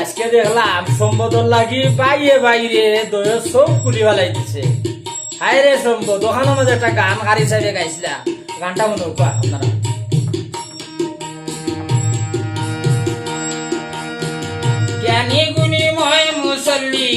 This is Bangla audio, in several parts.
আজকে দেখলাম সম্বোধন লাগি বাইরে বাইরে দয় সব কুলি বালাই দিছে হাই রে সম্ভব দোকান মধ্যে একটা গান গাড়ি সাইডে গাইছিলা। গানটা মনে হোক আপনারা? জ্ঞানী গুণী ময় মুসল্লি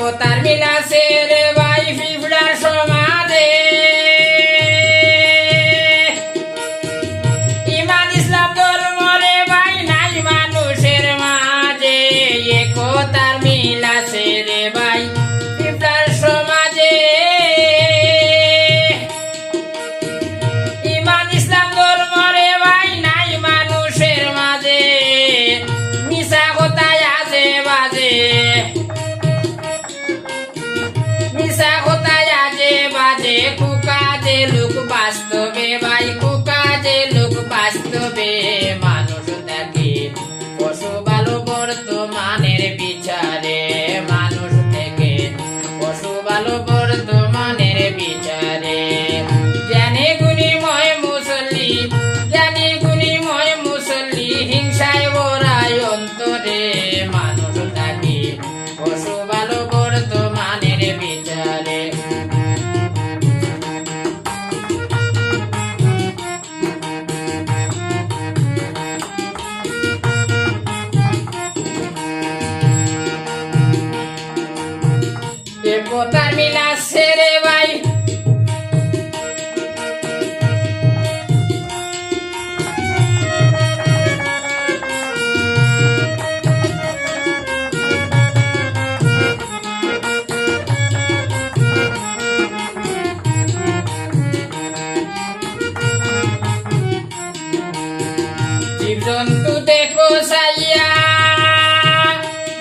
પોતાર મિલાશે રે লোক বাস্তবে ভাই কুকাজে লোক বাস্তবে। কোথার মিল আছে রে ভাই। জীবজন্তু দেখো সাইয়া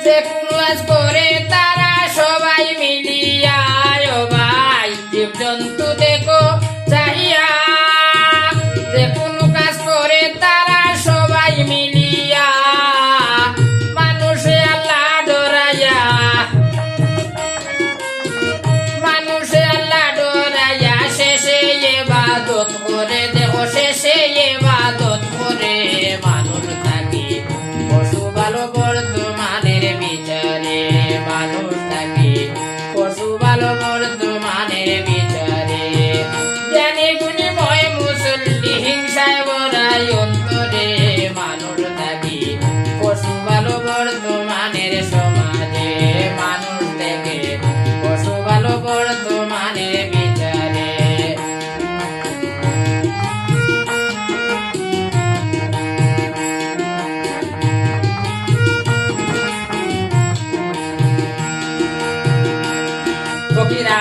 যে কোনো আজ করে তা Yeah.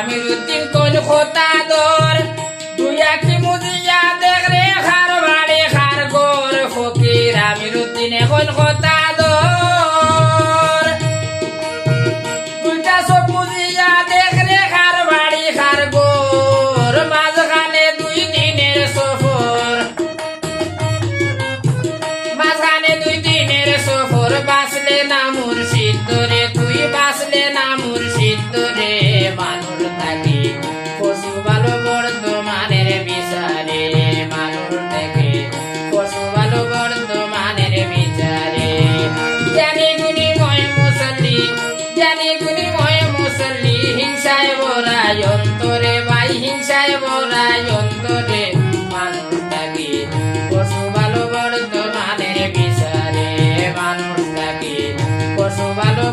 হাবিবুদ্দিন কোন খোতা দর? দুই একটি মুজিয়া দেখ রে খার বাড়ি খার গোর। ফকির আমিরুদ্দিন এখন খোতা ভাই হিংসায় মোরাই অন্তরে মানুষ ডাকি পশু ভালো বর্তমানের বিচারে মানুষ ডাকি পশু ভালো